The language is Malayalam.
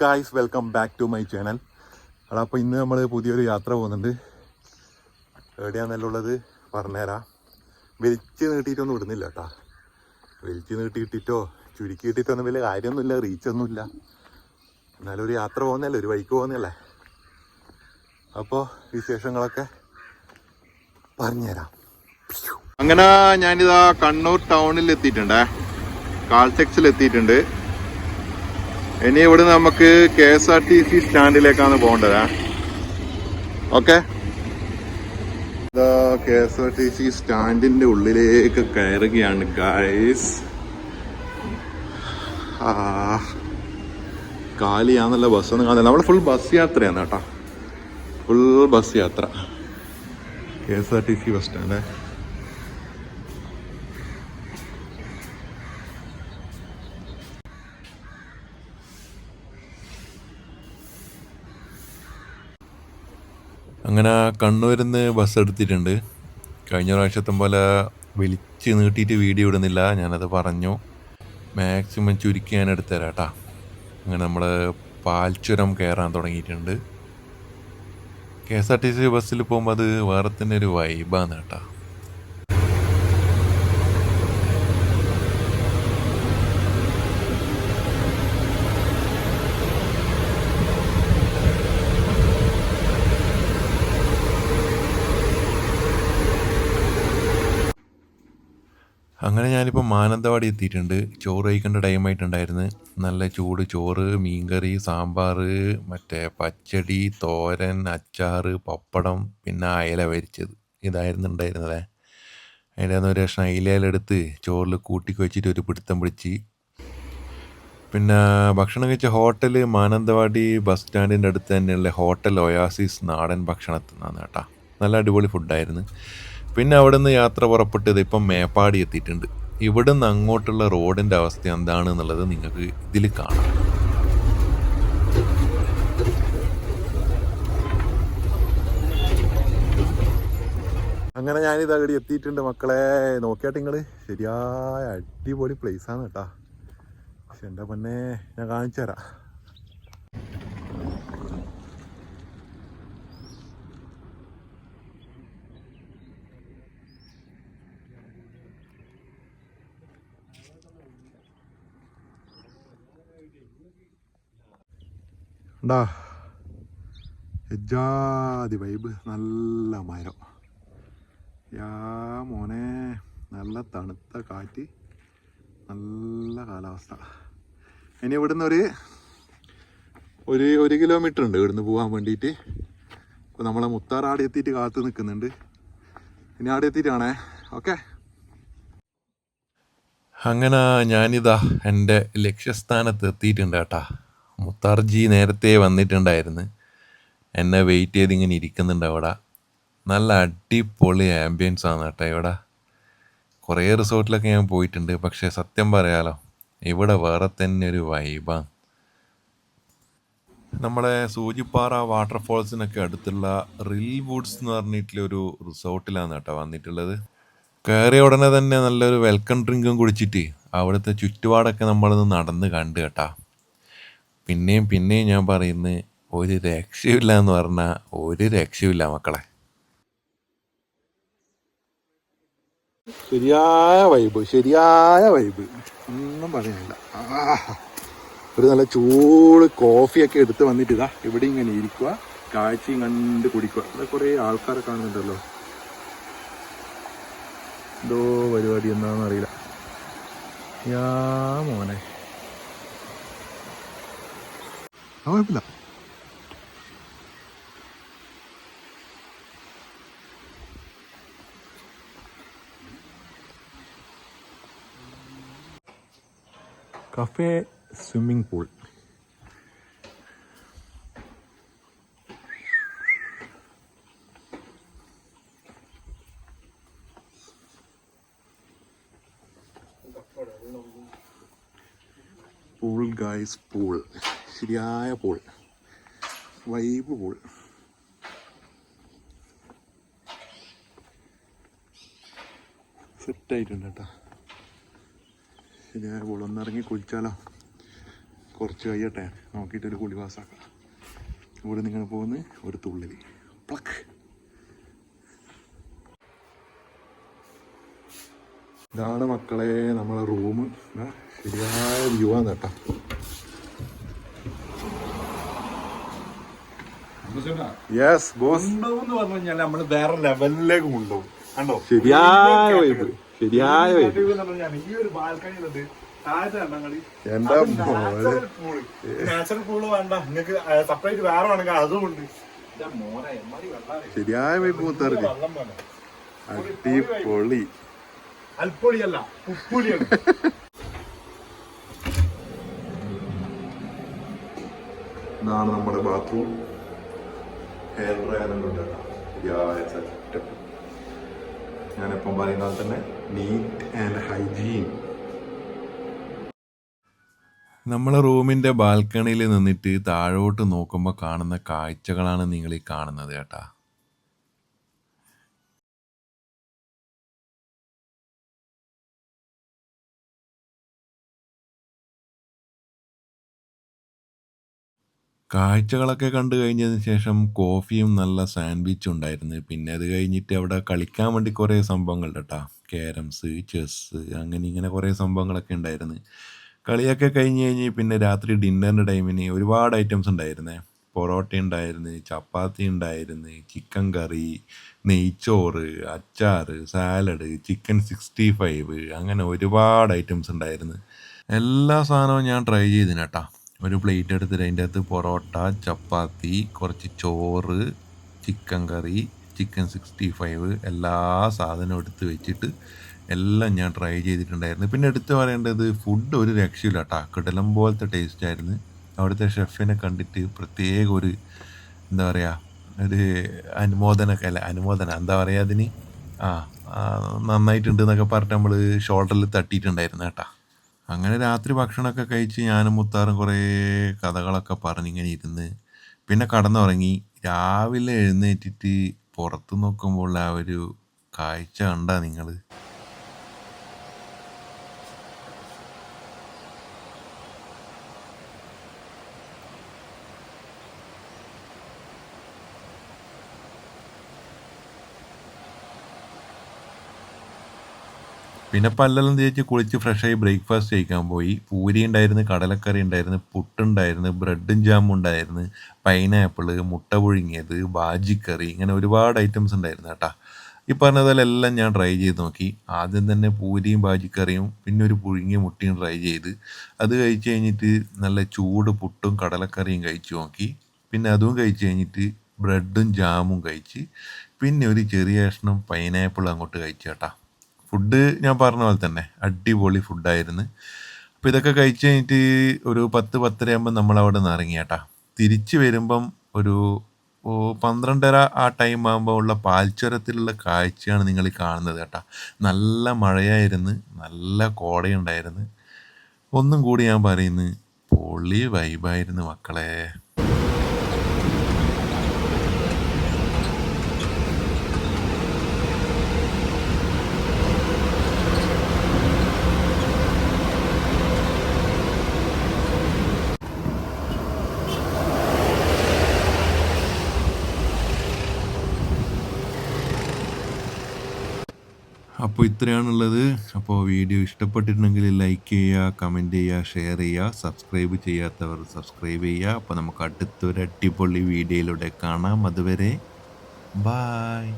Guys welcome back to my channel എടാ അപ്പോൾ ഇന്ന് നമ്മൾ പുതിയൊരു യാത്ര പോകുന്നുണ്ട്. എവിടെയാണെന്നുള്ളത് പറഞ്ഞുതരാം. വലിച്ച് നീട്ടിയിട്ടൊന്നും ഇടുന്നില്ല കേട്ടോ. വലിച്ച് നീട്ടിയിട്ടിട്ടോ ചുരുക്കി ഇട്ടിട്ടൊന്നും വലിയ കാര്യമൊന്നുമില്ല റീച്ചൊന്നുമില്ല എന്നാലും ഒരു യാത്ര പോകുന്നല്ലേ ഒരു വഴിക്ക് പോകുന്നല്ലേ അപ്പോൾ വിശേഷങ്ങളൊക്കെ പറഞ്ഞുതരാം. അങ്ങനെ ഞാനിതാ കണ്ണൂർ ടൗണിൽ എത്തിയിട്ടുണ്ടേ. കാൾടെക്സിൽ എത്തിയിട്ടുണ്ട് ഇനി ഇവിടെ നമുക്ക് K S R T C സ്റ്റാൻഡിലേക്കാണ് പോകേണ്ടത് okay? K S R T C സ്റ്റാൻഡിന്റെ ഉള്ളിലേക്ക് കയറുകയാണ് ഗൈസ് കാലിയാന്നല്ല ബസ്സൊന്നും കാണുന്നില്ല നമ്മൾ ഫുൾ ബസ് യാത്രയാണ് കേട്ടോ. ഫുൾ ബസ് യാത്ര. K S R T C bus stand. അങ്ങനെ കണ്ണൂരിൽ ബസ് എടുത്തിട്ടുണ്ട്. കഴിഞ്ഞ പ്രാവശ്യത്തെ പോലെ വലിച്ച് നീട്ടിയിട്ട് വീഡിയോ ഇടുന്നില്ല. ഞാനത് പറഞ്ഞു. മാക്സിമം ചുരുക്കി ഞാൻ എടുത്തുതരാം കേട്ടാ. അങ്ങനെ നമ്മൾ പാൽച്ചുരം കയറാൻ തുടങ്ങിയിട്ടുണ്ട്. K S R T C ബസ്സിൽ പോകുമ്പോൾ അത് വേറെ തന്നെ ഒരു വൈബാണ് കേട്ടാ. അങ്ങനെ ഞാനിപ്പോൾ മാനന്തവാടി എത്തിയിട്ടുണ്ട്. ചോറ് കഴിക്കേണ്ട ടൈമായിട്ടുണ്ടായിരുന്നു നല്ല ചൂട് ചോറ് മീൻകറി സാമ്പാർ മറ്റേ പച്ചടി തോരൻ അച്ചാർ പപ്പടം പിന്നെ അയല വരിച്ചത് ഇതായിരുന്നു ഉണ്ടായിരുന്നത്. അതിന്റെ ഒരു കഷ്ണം അയിലയിലെടുത്ത് ചോറിൽ കൂട്ടി വെച്ചിട്ട് ഒരു പിടുത്തം പിടിച്ച്. പിന്നെ ഭക്ഷണം കഴിച്ച ഹോട്ടൽ മാനന്തവാടി ബസ് സ്റ്റാൻഡിന്റെ അടുത്ത് തന്നെയുള്ള ഹോട്ടൽ ഒയാസിസ് നാടൻ ഭക്ഷണത്തിൽ നിന്നാണ് കേട്ടോ. നല്ല അടിപൊളി ഫുഡായിരുന്നു പിന്നെ അവിടെ നിന്ന് യാത്ര പുറപ്പെട്ടത് ഇപ്പം മേപ്പാടി എത്തിയിട്ടുണ്ട്. ഇവിടെ നിന്ന് അങ്ങോട്ടുള്ള റോഡിന്റെ അവസ്ഥ എന്താണ് എന്നുള്ളത് നിങ്ങൾക്ക് ഇതിൽ കാണാം. അങ്ങനെ ഞാനിത് അവിടെ എത്തിയിട്ടുണ്ട് മക്കളെ. നോക്കിയാട്ട് നിങ്ങൾ ശരിയായ അടിപൊളി പ്ലേസ് ആണ് കേട്ടാ. പക്ഷെ എന്റെ പൊന്നെ ഞാൻ കാണിച്ചു തരാം ഉണ്ടാ എജാതി വൈബ്. നല്ല മരം. യാ മോനെ നല്ല തണുത്ത കാറ്റ് നല്ല കാലാവസ്ഥ. ഇനി ഇവിടുന്ന് ഒരു ഒരു ഒരു കിലോമീറ്റർ ഉണ്ട് ഇവിടുന്ന് പോകാൻ വേണ്ടിയിട്ട് അപ്പോൾ നമ്മളെ മുത്താർ ആടെ എത്തിയിട്ട് കാത്തു നിൽക്കുന്നുണ്ട് ഇനി ആടെ എത്തിയിട്ടാണേ ഓക്കെ. അങ്ങനെ ഞാനിതാ എന്റെ ലക്ഷ്യസ്ഥാനത്ത് എത്തിയിട്ടുണ്ട് കേട്ടാ. മുത്താർജി നേരത്തെ വന്നിട്ടുണ്ടായിരുന്നു. എന്നെ വെയിറ്റ് ചെയ്ത് ഇങ്ങനെ ഇരിക്കുന്നുണ്ട് അവിടെ. നല്ല അടിപൊളി ആംബിയൻസ് ആണ് കേട്ടോ ഇവിടെ. കുറേ റിസോർട്ടിലൊക്കെ ഞാൻ പോയിട്ടുണ്ട്. പക്ഷേ സത്യം പറയാലോ ഇവിടെ വേറെ തന്നെ ഒരു വൈബാണ് നമ്മളെ സൂചിപ്പാറ വാട്ടർഫോൾസിനൊക്കെ അടുത്തുള്ള റിൽ വുഡ്സ് എന്ന് പറഞ്ഞിട്ടുള്ളൊരു റിസോർട്ടിലാണ് കേട്ടോ വന്നിട്ടുള്ളത്. കയറിയ ഉടനെ തന്നെ നല്ലൊരു വെൽക്കം ഡ്രിങ്കും കുടിച്ചിട്ട് അവിടുത്തെ ചുറ്റുപാടൊക്കെ നമ്മളൊന്ന് നടന്ന് കണ്ട് കേട്ടാ. പിന്നെയും പിന്നെയും ഞാൻ പറയുന്നത് ഒരു രക്ഷയില്ല എന്ന് പറഞ്ഞാൽ ഒരു രക്ഷയില്ല മക്കളെ. ശരിയായ വൈബ് ശരിയായ വൈബ് ഒന്നും പറയാനില്ല ഒരു നല്ല ചൂട് കോഫിയൊക്കെ എടുത്ത് വന്നിട്ട് ഇതാ ഇവിടെ ഇങ്ങനെ ഇരിക്കുക കാഴ്ചയും കണ്ട് കുടിക്കുക ഇവിടെ കുറേ ആൾക്കാരെ കാണുന്നുണ്ടല്ലോ. എന്തോ പരിപാടി എന്താണെന്ന് അറിയില്ല. യാ മോനെ. ആ കുഴപ്പമില്ല cafe swimming pool. Pool guys pool ശരിയായ പോൾ വൈബ് പൂൾ സെറ്റായിട്ടുണ്ട് കേട്ടോ. ശരിയായ പൂൾ ഒന്നിറങ്ങി കുളിച്ചാലോ? കുറച്ച് കഴിയട്ടെ. നോക്കിയിട്ടൊരു കുളി പാസ്സാക്കാം ഇവിടെ നിങ്ങൾ പോകുന്ന ഒരു തുള്ളി. പ്ലക്ക് ഇതാണ് മക്കളെ നമ്മളെ റൂം ശരിയായ വ്യൂ ആണ് കേട്ടോ. യെസ് ബോസ് കൊണ്ടുപോകുന്ന് പറഞ്ഞു കഴിഞ്ഞാൽ നമ്മൾ വേറെ ലെവലിലേക്ക് കൊണ്ടുപോകും. കണ്ടോ? ശരിയായ വൈബ് ശരിയായ വൈബ് ഈ ഒരു ബാൽക്കണിയിലുണ്ട് എന്താ നാച്ചുറൽ പൂൾ വേണ്ട. നിങ്ങൾക്ക് സെപ്പറേറ്റ് വേറെ വേണമെങ്കിൽ അതും ഉണ്ട്. ഇതാ മോനെ എമ്മാരി വെള്ളം ശരിയായ വൈബ് അടിപൊളി. അൽപ്പൊളിയല്ല ഉപ്പുളിയാണ് ഇതാണ് നമ്മുടെ ബാത്റൂം ഹെയർ ഡ്രയറുണ്ട് ശരിയായ സെറ്റപ്പ് ഞാനിപ്പം പറയുന്നത് തന്നെ നീറ്റ് ആൻഡ് ഹൈജീൻ. നമ്മളെ റൂമിന്റെ ബാൽക്കണിയിൽ നിന്നിട്ട് താഴോട്ട് നോക്കുമ്പോൾ കാണുന്ന കാഴ്ചകളാണ് നിങ്ങൾ ഈ കാണുന്നത് കേട്ടാ. കാഴ്ചകളൊക്കെ കണ്ടു കഴിഞ്ഞതിന് ശേഷം കോഫിയും നല്ല സാൻഡ്വിച്ചും ഉണ്ടായിരുന്നു. പിന്നെ അത് കഴിഞ്ഞിട്ട് അവിടെ കളിക്കാൻ വേണ്ടി കുറേ സംഭവങ്ങളുണ്ട് കേട്ടോ. ക്യാരംസ് ചെസ്സ് അങ്ങനെ ഇങ്ങനെ കുറേ സംഭവങ്ങളൊക്കെ ഉണ്ടായിരുന്നു. കളിയൊക്കെ കഴിഞ്ഞ് കഴിഞ്ഞ് പിന്നെ രാത്രി ഡിന്നറിന്റെ ടൈമിന് ഒരുപാട് ഐറ്റംസ് ഉണ്ടായിരുന്നേ. പൊറോട്ട ഉണ്ടായിരുന്നു ചപ്പാത്തി ഉണ്ടായിരുന്നു ചിക്കൻ കറി നെയ്ച്ചോറ് അച്ചാർ സാലഡ് ചിക്കൻ സിക്സ്റ്റി ഫൈവ് അങ്ങനെ ഒരുപാട് ഐറ്റംസ് ഉണ്ടായിരുന്നു. എല്ലാ സാധനവും ഞാൻ ട്രൈ ചെയ്തിന് കേട്ടോ. ഒരു പ്ലേറ്റ് എടുത്തിട്ട് അതിന്റെ അകത്ത് പൊറോട്ട ചപ്പാത്തി കുറച്ച് ചോറ് chicken curry chicken sixty five എല്ലാ സാധനവും എടുത്ത് വെച്ചിട്ട് എല്ലാം ഞാൻ ട്രൈ ചെയ്തിട്ടുണ്ടായിരുന്നു. പിന്നെ എടുത്തു പറയേണ്ടത് ഫുഡ് ഒരു രക്ഷയില്ല കേട്ടോ. കിടലം പോലത്തെ ടേസ്റ്റ് ആയിരുന്നു. അവിടുത്തെ ഷെഫിനെ കണ്ടിട്ട് പ്രത്യേക ഒരു എന്താ പറയുക ഒരു അനുമോദന അല്ല അനുമോദന എന്താ പറയുക അതിന്? ആ നന്നായിട്ടുണ്ട് എന്നൊക്കെ പറഞ്ഞിട്ട് നമ്മൾ ഷോൾഡറിൽ തട്ടിയിട്ടുണ്ടായിരുന്നു കേട്ടോ. അങ്ങനെ രാത്രി ഭക്ഷണമൊക്കെ കഴിച്ച് ഞാനും മുത്താറും കുറേ കഥകളൊക്കെ പറഞ്ഞിങ്ങനെ ഇരുന്ന് പിന്നെ കടന്നുറങ്ങി. രാവിലെ എഴുന്നേറ്റിട്ട് പുറത്ത് നോക്കുമ്പോൾ ആ ഒരു കാഴ്ച കണ്ടാ നിങ്ങൾ പിന്നെ പല്ലെല്ലാം തേച്ച് കുളിച്ച് ഫ്രഷായി ബ്രേക്ക്ഫാസ്റ്റ് കഴിക്കാൻ പോയി. പൂരി ഉണ്ടായിരുന്നു കടലക്കറി ഉണ്ടായിരുന്നു പുട്ടുണ്ടായിരുന്നു ബ്രെഡും ജാമും ഉണ്ടായിരുന്നു പൈനാപ്പിൾ മുട്ട പുഴുങ്ങിയത് ബാജിക്കറി ഇങ്ങനെ ഒരുപാട് ഐറ്റംസ് ഉണ്ടായിരുന്നു കേട്ടാ. ഈ പറഞ്ഞതെല്ലാം ഞാൻ ട്രൈ ചെയ്ത് നോക്കി. ആദ്യം തന്നെ പൂരിയും ബാജിക്കറിയും പിന്നെ ഒരു പുഴുങ്ങിയ മുട്ടയും ട്രൈ ചെയ്ത്. അത് കഴിച്ച് കഴിഞ്ഞിട്ട് നല്ല ചൂട് പുട്ടും കടലക്കറിയും കഴിച്ചു നോക്കി. പിന്നെ അതും കഴിച്ച് കഴിഞ്ഞിട്ട് ബ്രെഡും ജാമും കഴിച്ച്. പിന്നെ ഒരു ചെറിയ കഷ്ണം പൈനാപ്പിൾ അങ്ങോട്ട് കഴിച്ചു കേട്ടാ. ഫുഡ് ഞാൻ പറഞ്ഞ പോലെ തന്നെ അടിപൊളി ഫുഡായിരുന്നു അപ്പോൾ ഇതൊക്കെ കഴിച്ച് കഴിഞ്ഞിട്ട് ഒരു പത്ത് പത്തര ആകുമ്പോൾ നമ്മൾ അവിടെ നിന്ന് ഇറങ്ങി കേട്ടാ. തിരിച്ച് വരുമ്പം ഒരു പന്ത്രണ്ടര ആ ടൈം ആകുമ്പോൾ ഉള്ള പാൽച്ചുരത്തിലുള്ള കാഴ്ചയാണ് നിങ്ങൾ കാണുന്നത് കേട്ടാ. നല്ല മഴയായിരുന്നു നല്ല കോടയുണ്ടായിരുന്നു. ഒന്നും കൂടി ഞാൻ പറയുന്നു പൊളി വൈബായിരുന്നു മക്കളെ. അപ്പോൾ ഇത്രയാണുള്ളത്. അപ്പോൾ വീഡിയോ ഇഷ്ടപ്പെട്ടിട്ടുണ്ടെങ്കിൽ ലൈക്ക് ചെയ്യുക കമന്റ് ചെയ്യുക ഷെയർ ചെയ്യുക. സബ്സ്ക്രൈബ് ചെയ്യാത്തവർ സബ്സ്ക്രൈബ് ചെയ്യുക. അപ്പോൾ നമുക്ക് അടുത്തൊരു അടിപൊളി വീഡിയോയിലൂടെ കാണാം. അതുവരെ ബായ്